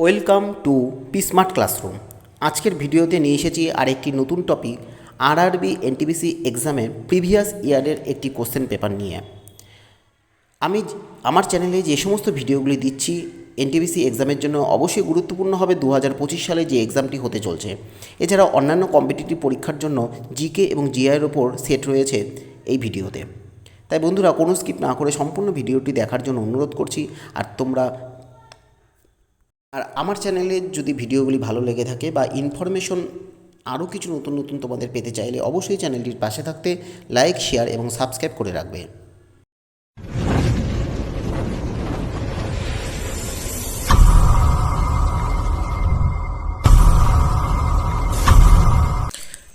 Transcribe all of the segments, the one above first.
Welcome to P smart classroom. আজকের ভিডিওতে নিয়ে এসেছি আরেকটি নতুন টপিক, আরআরবি এনটিপিসি এক্সামের প্রিভিয়াস ইয়ারের একটি কোশ্চেন পেপার নিয়ে। আমি আমার চ্যানেলে যে সমস্ত ভিডিওগুলি দিচ্ছি, এনটিপিসি এক্সামের জন্য অবশ্যই গুরুত্বপূর্ণ হবে দু হাজার পঁচিশ সালে যে এক্সামটি হতে চলছে। এছাড়া অন্যান্য কম্পিটিটিভ পরীক্ষার জন্য জিকে এবং জিআইয়ের ওপর সেট রয়েছে এই ভিডিওতে। তাই বন্ধুরা, কোনো স্কিপ না করে সম্পূর্ণ ভিডিওটি দেখার জন্য অনুরোধ করছি, আর তোমরা আর আমার চ্যানেলে যদি ভিডিওগুলি ভালো লেগে থাকে বা ইনফরমেশন আরও কিছু নতুন নতুন তোমাদের পেতে চাইলে অবশ্যই চ্যানেলটির পাশে থাকতে লাইক শেয়ার এবং সাবস্ক্রাইব করে রাখবে।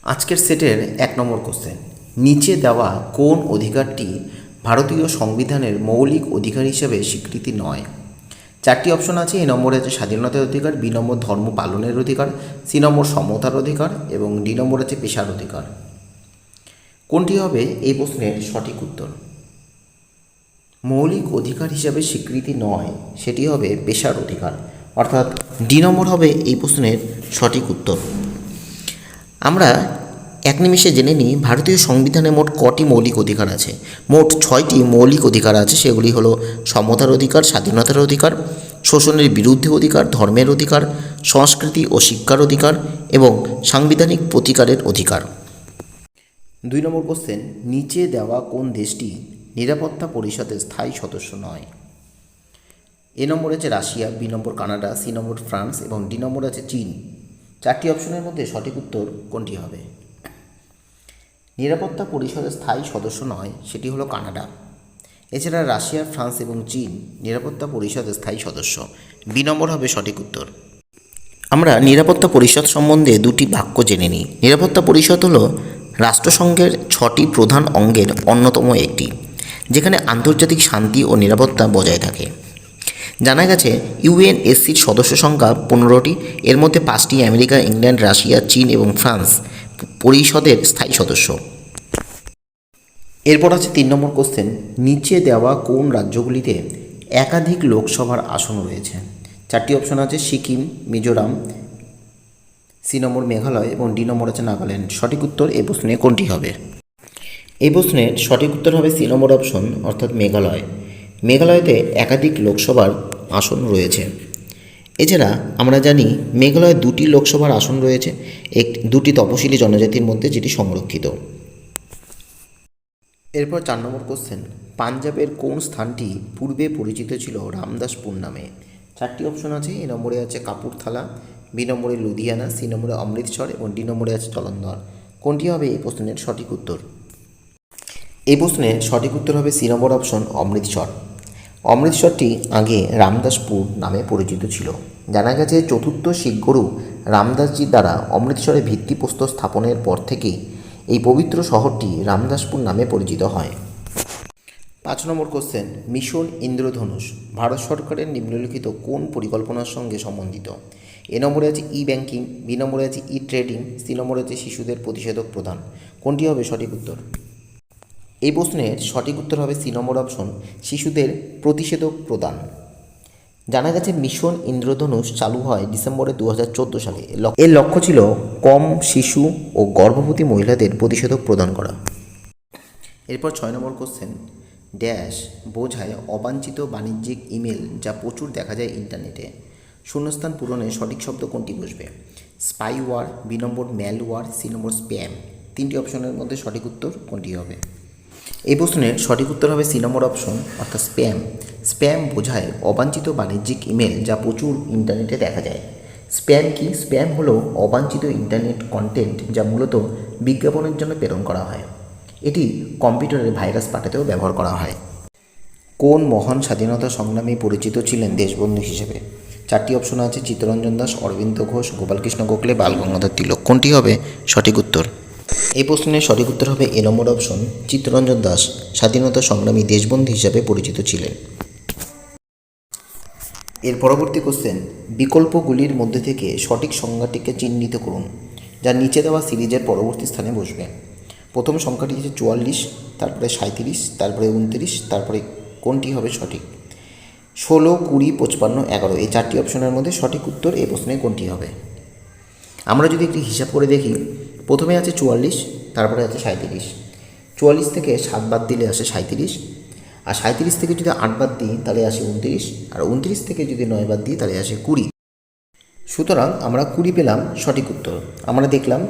আজকের সেটের এক নম্বর কোশ্চেন নিচে দেওয়া কোন অধিকারটি ভারতীয় সংবিধানের মৌলিক অধিকার হিসেবে স্বীকৃতি নয়? চারটি অপশন আছে এই নম্বরে আছে স্বাধীনতার অধিকার, বি নম্বর ধর্ম পালনের অধিকার, সি নম্বর সমতার অধিকার এবং ডি নম্বর আছে পেশার অধিকার। কোনটি হবে? এই প্রশ্নের সঠিক উত্তর। মৌলিক অধিকার হিসাবে স্বীকৃতি নয়, সেটি হবে পেশার অধিকার। অর্থাৎ ডি নম্বর হবে এই প্রশ্নের সঠিক উত্তর। আমরা এক নিমিষে জেনে নিই, ভারতীয় সংবিধানে মোট কটি মৌলিক অধিকার আছে? মোট ছয়টি মৌলিক অধিকার আছে, সেগুলি হলো সমতার অধিকার, স্বাধীনতার অধিকার, শোষণের বিরুদ্ধে অধিকার, ধর্মের অধিকার, সংস্কৃতি ও শিক্ষার অধিকার এবং সাংবিধানিক প্রতিকারের অধিকার। দুই নম্বর কোশ্চেন নিচে দেওয়া কোন দেশটি নিরাপত্তা পরিষদের স্থায়ী সদস্য নয়? এ নম্বর আছে Russia, B number Canada, C number France এবং ডি নম্বর আছে চীন। চারটি অপশনের মধ্যে সঠিক উত্তর কোনটি হবে? নিরাপত্তা পরিষদের স্থায়ী সদস্য নয়, সেটি হলো কানাডা। এছাড়া রাশিয়া, ফ্রান্স এবং চীন নিরাপত্তা পরিষদের স্থায়ী সদস্য। বি নম্বর হবে সঠিক উত্তর। আমরা নিরাপত্তা পরিষদ সম্বন্ধে দুটি বাক্য জেনে নিই। নিরাপত্তা পরিষদ হলো রাষ্ট্রসংঘের ছটি প্রধান অঙ্গের অন্যতম একটি, যেখানে আন্তর্জাতিক শান্তি ও নিরাপত্তা বজায় থাকে। জানা গেছে ইউএনএসসির সদস্য সংখ্যা পনেরোটি, এর মধ্যে পাঁচটি আমেরিকা, ইংল্যান্ড, রাশিয়া, চীন এবং ফ্রান্স পরিষদের স্থায়ী সদস্য। এরপর আছে তিন নম্বর কোশ্চেন নিচে দেওয়া কোন রাজ্যগুলিতে একাধিক লোকসভার আসন রয়েছে? চারটি অপশন আছে, সিকিম, মিজোরাম, সি নম্বর মেঘালয় এবং ডি নম্বর আছে নাগাল্যান্ড। সঠিক উত্তর এই প্রশ্নে কোনটি হবে? এই প্রশ্নের সঠিক উত্তর হবে সি নম্বর অপশন অর্থাৎ মেঘালয়। মেঘালয়তে একাধিক লোকসভার আসন রয়েছে। এছাড়া আমরা জানি মেঘালয়ে দুটি লোকসভার আসন রয়েছে, এক, দুটি তপশিলি জনজাতির মধ্যে যেটি সংরক্ষিত। এরপর চার নম্বর কোশ্চেন পাঞ্জাবের কোন স্থানটি পূর্বে পরিচিত ছিল রামদাসপুর নামে? চারটি অপশন আছে, এ নম্বরে আছে কাপুরথালা, বি নম্বরে লুধিয়ানা, সি নম্বরে অমৃতসর এবং ডি নম্বরে আছে জলন্ধর কোনটি হবে এই প্রশ্নের সঠিক উত্তর? এই প্রশ্নের সঠিক উত্তর হবে সি নম্বর অপশন অমৃতসর। অমৃতসরটি আগে রামদাসপুর নামে পরিচিত ছিল। জানা গেছে, চতুর্থ শিখ গুরু রামদাসজির দ্বারা অমৃতসরে ভিত্তিপ্রস্তর স্থাপনের পর থেকেই এই পবিত্র শহরটি রামদাসপুর নামে পরিচিত হয়। পাঁচ number question mission Indradhanush, Bharat সরকারের নিম্নলিখিত কোন পরিকল্পনার সঙ্গে সম্বন্ধিত? এ নম্বরে আছে ই ব্যাংকিং বি নম্বরে আছে ই ট্রেডিং সি নম্বরে আছে শিশুদের প্রতিষেধক প্রদান। কোনটি হবে সঠিক উত্তর? এই প্রশ্নের সঠিক উত্তর হবে সি নম্বর অপশন শিশুদের প্রতিষেধক প্রদান। জানা গেছে মিশন ইন্দ্রধনুষ চালু হয় ডিসেম্বরে দু হাজার চোদ্দ সালে। এর লক্ষ্য- ছিল কম শিশু ও গর্ভবতী মহিলাদের প্রতিষেধক প্রদান করা। এরপর ছয় নম্বর কোশ্চেন ড্যাশ বোঝায় অবাঞ্ছিত বাণিজ্যিক ইমেল যা প্রচুর দেখা যায় ইন্টারনেটে শূন্যস্থান পূরণে সঠিক শব্দ কোনটি বসবে? Spyware B number malware C number spam তিনটি অপশনের মধ্যে সঠিক উত্তর কোনটি হবে? এই প্রশ্নের সঠিক উত্তর হবে সি নম্বর অপশন, অর্থাৎ স্প্যাম। স্প্যাম বোঝায় অবাঞ্ছিত বাণিজ্যিক ইমেল যা প্রচুর ইন্টারনেটে দেখা যায়। স্প্যাম কি? স্প্যাম হলো অবাঞ্ছিত ইন্টারনেট কন্টেন্ট যা মূলত বিজ্ঞাপনের জন্য প্রেরণ করা হয়। এটি কম্পিউটারে ভাইরাস পাঠাতেও ব্যবহার করা হয়। কোন মহান স্বাধীনতা সংগ্রামী পরিচিত ছিলেন দেশবন্ধু হিসেবে? চারটি অপশন আছে, চিত্তরঞ্জন দাস, অরবিন্দ ঘোষ, গোপালকৃষ্ণ গোখলে বালগঙ্গাধর তিলক। কোনটি হবে সঠিক উত্তর? এই প্রশ্নের সঠিক উত্তর হবে A number option Chittaranjan Das, স্বাধীনতা সংগ্রামী দেশবন্ধু হিসাবে পরিচিত ছিলেন। এর পরবর্তী কোশ্চেন বিকল্পগুলির মধ্যে থেকে সঠিক সংজ্ঞাটিকে চিহ্নিত করুন, যা নিচে দেওয়া সিরিজের পরবর্তী স্থানে বসবে। প্রথম সংখ্যাটি হচ্ছে চুয়াল্লিশ, তারপরে সাঁত্রিশ তারপরে উনত্রিশ, তারপরে কোনটি হবে সঠিক? ষোলো, কুড়ি, পঁচপান্ন, এগারো, এই চারটি অপশনের মধ্যে সঠিক উত্তর এই প্রশ্নে কোনটি হবে? আমরা যদি একটি হিসাব করে দেখি প্রথমে আছে চুয়াল্লিশ, তারপরে আছে সাঁত্রিশ চুয়াল্লিশ থেকে সাত বাদ দিলে আসে সাঁত্রিশ আর সাঁত্রিশ থেকে যদি আট বাদ দিই, তাহলে আসে উনত্রিশ আর উনত্রিশ থেকে যদি নয় বাদ দিই, তাহলে আসে কুড়ি। সুতরাং আমরা কুড়ি পেলাম সঠিক উত্তর। আমরা দেখলাম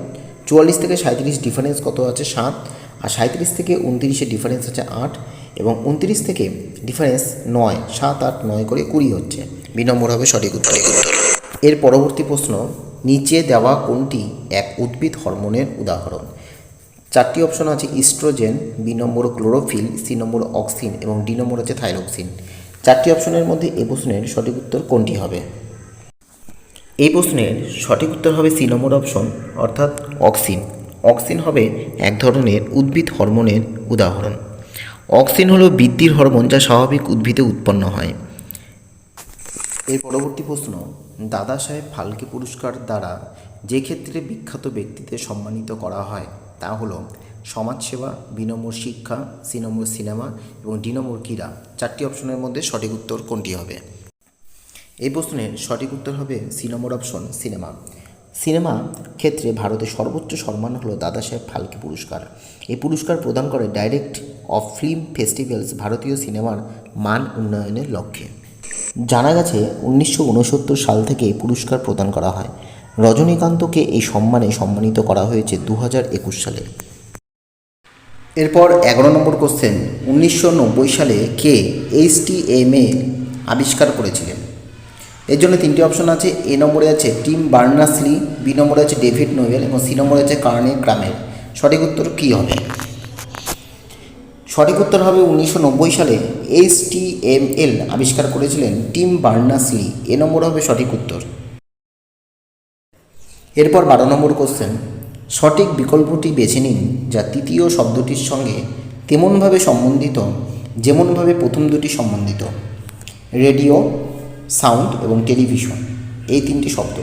চুয়াল্লিশ থেকে সাঁত্রিশ ডিফারেন্স কত আছে? সাত। আর সাঁত্রিশ থেকে উনত্রিশের ডিফারেন্স আছে আট। এবং উনত্রিশ থেকে ডিফারেন্স নয়, সাত, আট, নয় করে কুড়ি হচ্ছে। বি নম্বর হবে সঠিক উত্তর। এর পরবর্তী প্রশ্ন, নিচে দেওয়া কোনটি এক উদ্ভিদ হরমোনের উদাহরণ? চারটি অপশন আছে, oestrogen, B number chlorophyll, C number auxin এবং ডি নম্বর হচ্ছে থাইরক্সিন। চারটি অপশনের মধ্যে এ প্রশ্নের সঠিক উত্তর কোনটি হবে? এই প্রশ্নের সঠিক উত্তর হবে সি নম্বর অপশন, অর্থাৎ অক্সিন। অক্সিন হবে এক ধরনের উদ্ভিদ হরমোনের উদাহরণ। অক্সিন হলো বৃদ্ধির হরমোন যা স্বাভাবিক উদ্ভিদে উৎপন্ন হয়। এর পরবর্তী প্রশ্ন দাদা সাহেব ফালকে পুরস্কার দ্বারা যে ক্ষেত্রে বিখ্যাত ব্যক্তিদের সম্মানিত করা হয়, তা হলো সমাজসেবা বি নম্বর শিক্ষা সি নম্বর সিনেমা এবং ডি নম্বর ক্রীড়া। চারটি অপশনের মধ্যে সঠিক উত্তর কোনটি হবে? এই প্রশ্নের সঠিক উত্তর হবে C number option cinema. Cinema ক্ষেত্রে ভারতের সর্বোচ্চ সম্মান হলো দাদা সাহেব ফালকে পুরস্কার। এই পুরস্কার প্রদান করে ডাইরেক্ট অফ ফিল্ম ফেস্টিভ্যালস ভারতীয় সিনেমার মান উন্নয়নের লক্ষ্যে। জানা গেছে উনিশশো উনসত্তর সাল থেকে এই পুরস্কার প্রদান করা হয়। রজনীকান্তকে এই সম্মানে সম্মানিত করা হয়েছে দু হাজার একুশ সালে। এরপর এগারো নম্বর কোশ্চেন উনিশশো নব্বই সালে K H T M A আবিষ্কার করেছিলেন? এর জন্য তিনটি অপশন আছে, এ নম্বরে আছে টিম বার্নাসলি বি নম্বরে আছে ডেভিড নোয়েল এবং সি নম্বরে আছে কার্নে ক্রামের সঠিক উত্তর কী হবে? সঠিক উত্তর হবে উনিশশো নব্বই সালে এইচ টি এম এল আবিষ্কার করেছিলেন টিম বার্নাসলি। এ নম্বর হবে সঠিক উত্তর। এরপর বারো নম্বর কোশ্চেন সঠিক বিকল্পটি বেছে নিন যা তৃতীয় শব্দটির সঙ্গে তেমনভাবে সম্বন্ধিত, যেমনভাবে প্রথম দুটি সম্বন্ধিত। রেডিও, সাউন্ড এবং টেলিভিশন, এই তিনটি শব্দ।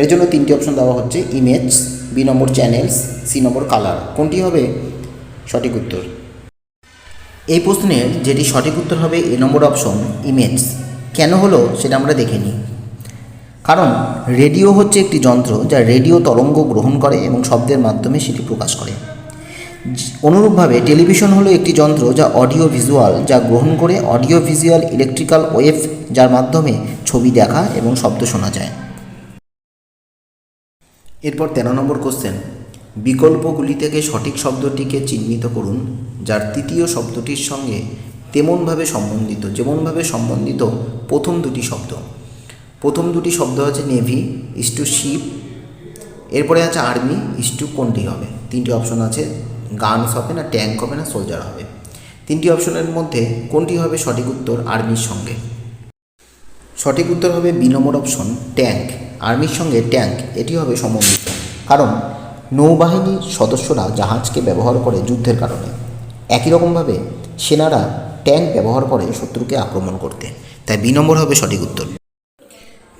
এর জন্য তিনটি অপশন দেওয়া হচ্ছে, image, B number channels, C number colour. কোনটি হবে সঠিক উত্তর? এই প্রশ্নের যেটি সঠিক উত্তর হবে এ নম্বর অপশন ইমেজ কেন হলো সেটা আমরা দেখে নিই। কারণ রেডিও হচ্ছে একটি যন্ত্র যা রেডিও তরঙ্গ গ্রহণ করে এবং শব্দের মাধ্যমে সেটি প্রকাশ করে। অনুরূপভাবে টেলিভিশন হলো একটি যন্ত্র যা অডিও ভিজুয়াল যা গ্রহণ করে অডিও ভিজুয়াল ইলেকট্রিক্যাল ওয়েভ যার মাধ্যমে ছবি দেখা এবং শব্দ শোনা যায়। এরপর তেরো নম্বর কোশ্চেন বিকল্পগুলি থেকে সঠিক শব্দটিকে চিহ্নিত করুন, যার তৃতীয় শব্দটির সঙ্গে তেমনভাবে সম্বন্ধিত, যেমনভাবে সম্বন্ধিত প্রথম দুটি শব্দ। প্রথম দুটি শব্দ আছে নেভি ইস টু শিপ এরপরে আছে আর্মি ইস টু কোনটি হবে। তিনটি অপশন আছে গানস হবে না ট্যাঙ্ক হবে না সোলজার হবে। তিনটি অপশনের মধ্যে কোনটি হবে সঠিক উত্তর? আর্মির সঙ্গে। সঠিক উত্তর হবে বি নম্বর অপশন ট্যাঙ্ক আর্মির সঙ্গে ট্যাঙ্ক এটি হবে সম্বন্ধিত। কারণ নৌবাহিনীর সদস্যরা জাহাজকে ব্যবহার করে যুদ্ধের কারণে। একই রকমভাবে সেনারা ট্যাঙ্ক ব্যবহার করে শত্রুকে আক্রমণ করতে। তাই বি নম্বর হবে সঠিক উত্তর।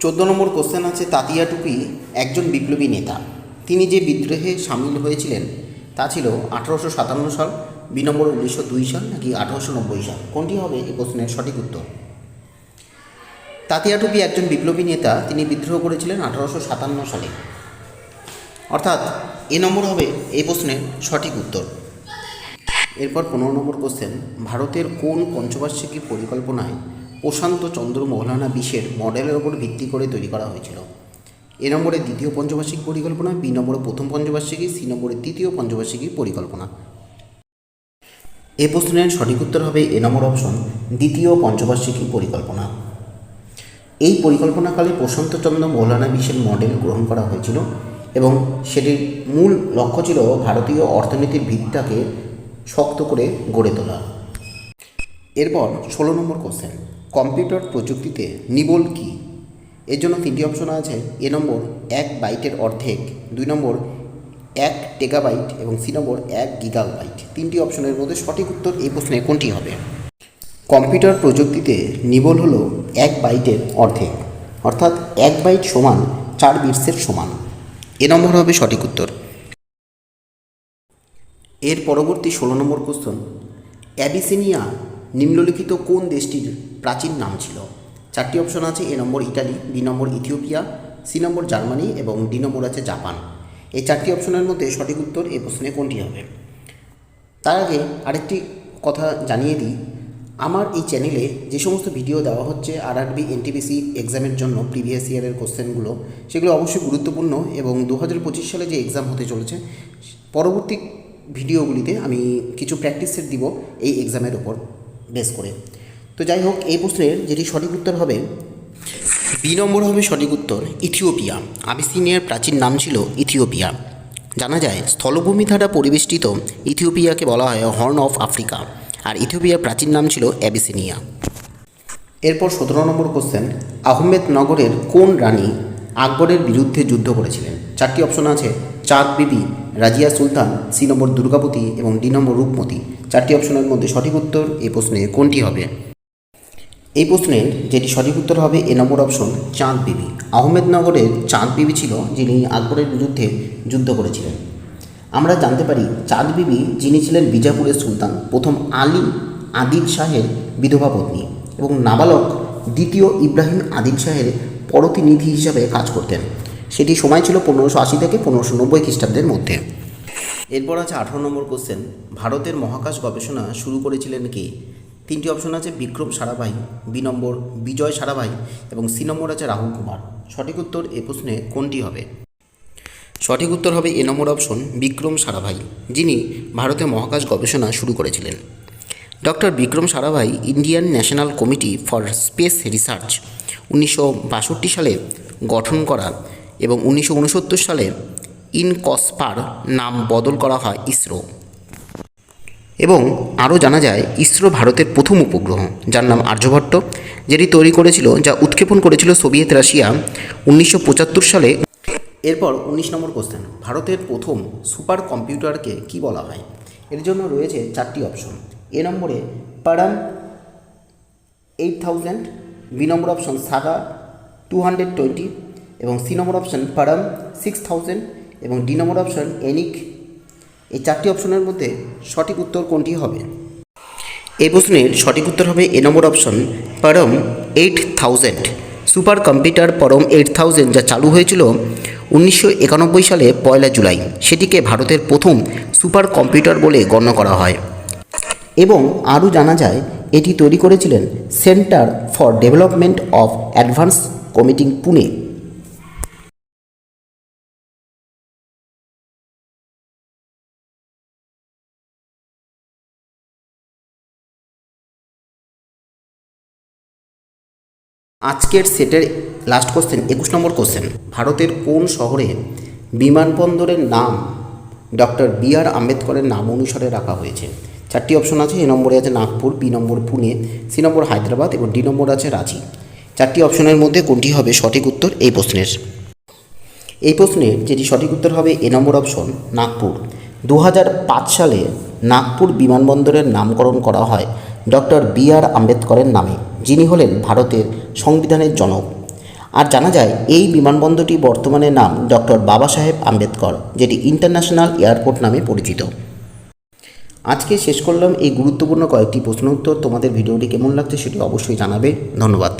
চোদ্দ নম্বর কোশ্চেন আছে তাতিয়া টুপি একজন বিপ্লবী নেতা। তিনি যে বিদ্রোহে সামিল হয়েছিলেন, তা ছিল আঠারোশো সাতান্ন সাল, বি নম্বর উনিশশো দুই সাল নাকি আঠারোশো নব্বই সাল? কোনটি হবে এই প্রশ্নের সঠিক উত্তর? তাতিয়া টুপি একজন বিপ্লবী নেতা, তিনি বিদ্রোহ করেছিলেন আঠারোশো সাতান্ন সালে। অর্থাৎ এ নম্বর হবে এই প্রশ্নের সঠিক উত্তর। এরপর পনেরো নম্বর কোশ্চেন ভারতের কোন পঞ্চবার্ষিকী পরিকল্পনায় প্রশান্ত চন্দ্র মৌলানা বিশের মডেলের ওপর ভিত্তি করে তৈরি করা হয়েছিল? এ নম্বরে দ্বিতীয় পঞ্চবার্ষিক পরিকল্পনা, বি নম্বরে প্রথম পঞ্চবার্ষিকী, সি নম্বরে তৃতীয় পঞ্চবার্ষিকী পরিকল্পনা। এই প্রশ্নের সঠিক উত্তর হবে এ নম্বর অপশন দ্বিতীয় পঞ্চবার্ষিকী পরিকল্পনা। এই পরিকল্পনাকালে প্রশান্তচন্দ্র মৌলানা বিশ্বের মডেল গ্রহণ করা হয়েছিল। এবং সেটির মূল লক্ষ্য ছিল ভারতীয় অর্থনীতির ভিতটাকে শক্ত করে গড়ে তোলা। এরপর ষোলো নম্বর কোশ্চেন কম্পিউটার প্রযুক্তিতে নিবল কি? এর জন্য তিনটি অপশন আছে, এ নম্বর এক বাইটের অর্ধেক, দুই নম্বর এক টেগাবাইট এবং সি নম্বর এক গিগাবাইট। তিনটি অপশনের মধ্যে সঠিক উত্তর এই প্রশ্নে কোনটি হবে? কম্পিউটার প্রযুক্তিতে নিবল হলো এক বাইটের অর্ধেক, অর্থাৎ এক বাইট সমান চার বিটসের সমান। এ নম্বর হবে সঠিক উত্তর। এর পরবর্তী ষোলো নম্বর কোশ্চন অ্যাবিসিনিয়া নিম্নলিখিত কোন দেশটির প্রাচীন নাম ছিল? চারটি অপশন আছে, A number Italy, B number Ethiopia, C number Germany এবং ডি নম্বর আছে জাপান। এই চারটি অপশনের মধ্যে সঠিক উত্তর এই প্রশ্নে কোনটি হবে? তার আগে আরেকটি কথা জানিয়ে দিই আমার এই চ্যানেলে যে সমস্ত ভিডিও দেওয়া হচ্ছে আর আরবি এনটিপিসি এক্সামের জন্য প্রিভিয়াস ইয়ারের কোশ্চেনগুলো সেগুলো অবশ্যই গুরুত্বপূর্ণ এবং দু হাজার পঁচিশ সালে যে এক্সাম হতে চলেছে, পরবর্তী ভিডিওগুলিতে আমি কিছু প্র্যাকটিস সেট দিব এই এক্সামের ওপর বেস করে। তো যাই হোক, এই প্রশ্নের যেটি সঠিক উত্তর হবে, বি নম্বর হবে সঠিক উত্তর, ইথিওপিয়া। আবিসিনিয়ার প্রাচীন নাম ছিল ইথিওপিয়া। জানা যায়, স্থলভূমি দ্বারা পরিবেষ্টিত ইথিওপিয়াকে বলা হয় হর্ন অফ আফ্রিকা আর ইথিওপিয়ার প্রাচীন নাম ছিল অ্যাবিসিনিয়া। এরপর সতেরো নম্বর কোশ্চেন আহমেদনগরের কোন রানী আকবরের বিরুদ্ধে যুদ্ধ করেছিলেন? চারটি অপশন আছে, চাঁদ বিবি, রাজিয়া সুলতান, সি নম্বর দুর্গাবতী এবং ডি নম্বর রূপমতী। চারটি অপশনের মধ্যে সঠিক উত্তর এই প্রশ্নে কোনটি হবে? এই প্রশ্নের যেটি সঠিক উত্তর হবে, এ নম্বর অপশন চাঁদ বিবি। আহমেদনগরের চাঁদ বিবি ছিল যিনি আকবরের বিরুদ্ধে যুদ্ধ করেছিলেন। আমরা জানতে পারি চাঁদ বিবি, যিনি ছিলেন বিজাপুরের সুলতান, প্রথম আলী আদিল শাহের বিধবা পত্নী এবং নাবালক দ্বিতীয় ইব্রাহিম আদিল শাহের প্রতিনিধি হিসাবে কাজ করতেন। সেটি সময় ছিল পনেরোশো আশি থেকে পনেরোশো নব্বই খ্রিস্টাব্দের মধ্যে। এরপর আছে আঠারো নম্বর কোশ্চেন ভারতের মহাকাশ গবেষণা শুরু করেছিলেন কে? তিনটি অপশন আছে, বিক্রম সারাভাই, বি নম্বর বিজয় সারাভাই এবং সি নম্বর আছে রাহুল কুমার। সঠিক উত্তর এ প্রশ্নে কোনটি হবে? সঠিক উত্তর হবে A number option Vikram Sarabhai, যিনি ভারতে মহাকাশ গবেষণা শুরু করেছিলেন। Doctor Vikram Sarabhai, Indian national committee for space research, উনিশশো বাষট্টি সালে গঠন করা এবং উনিশশো উনসত্তর সালে ইনকসপার নাম বদল করা হয় ইসরো। এবং আরও জানা যায়, ইসরো ভারতের প্রথম উপগ্রহ, যার নাম আর্যভট্ট, যেটি তৈরি করেছিল, যা উৎক্ষেপণ করেছিল সোভিয়েত রাশিয়া উনিশশো পঁচাত্তর সালে এরপর উনিশ নম্বর কোশ্চেন ভারতের প্রথম সুপার কম্পিউটারকে কি বলা হয়? এর জন্য রয়েছে চারটি অপশন এ নম্বরে Param eight thousand B number option SAGA two hundred twenty এবং C number option Param six thousand এবং ডি নম্বর অপশন এনিক। এই চারটি অপশনের মধ্যে সঠিক উত্তর কোনটি হবে? এই প্রশ্নের সঠিক উত্তর হবে A number option Param eight thousand supercomputer Param eight thousand যা চালু হয়েছিল উনিশশো একানব্বই সালে পয়লা জুলাই। সেটিকে ভারতের প্রথম সুপার কম্পিউটার বলে গণ্য করা হয়। এবং আরও জানা যায়, এটি তৈরি করেছিলেন centre for development of advance computing Pune. আজকের সেটের লাস্ট কোশ্চেন একুশ নম্বর কোশ্চেন ভারতের কোন শহরে বিমানবন্দরের নাম ডক্টর বি আর আম্বেদকরের নাম অনুসারে রাখা হয়েছে? চারটি অপশন আছে, এ নম্বরে আছে Nagpur, B number Pune, C number Hyderabad এবং ডি নম্বর আছে রাঁচি। চারটি অপশনের মধ্যে কোনটি হবে সঠিক উত্তর? এই প্রশ্নের। এই প্রশ্নের যেটি সঠিক উত্তর হবে এ নম্বর অপশন নাগপুর। দু হাজার পাঁচ সালে নাগপুর বিমানবন্দরের নামকরণ করা হয় ডক্টর বি আর আম্বেদকরের নামে। যিনি হলেন ভারতের সংবিধানের জনক। আর জানা যায়, এই বিমানবন্দরটি বর্তমানে নাম ডক্টর বাবা সাহেব আম্বেদকর, যেটি ইন্টারন্যাশনাল এয়ারপোর্ট নামে পরিচিত। আজকে শেষ করলাম এই গুরুত্বপূর্ণ কয়েকটি প্রশ্ন উত্তর। তোমাদের ভিডিওটি কেমন লাগছে সেটি অবশ্যই জানাবে। ধন্যবাদ।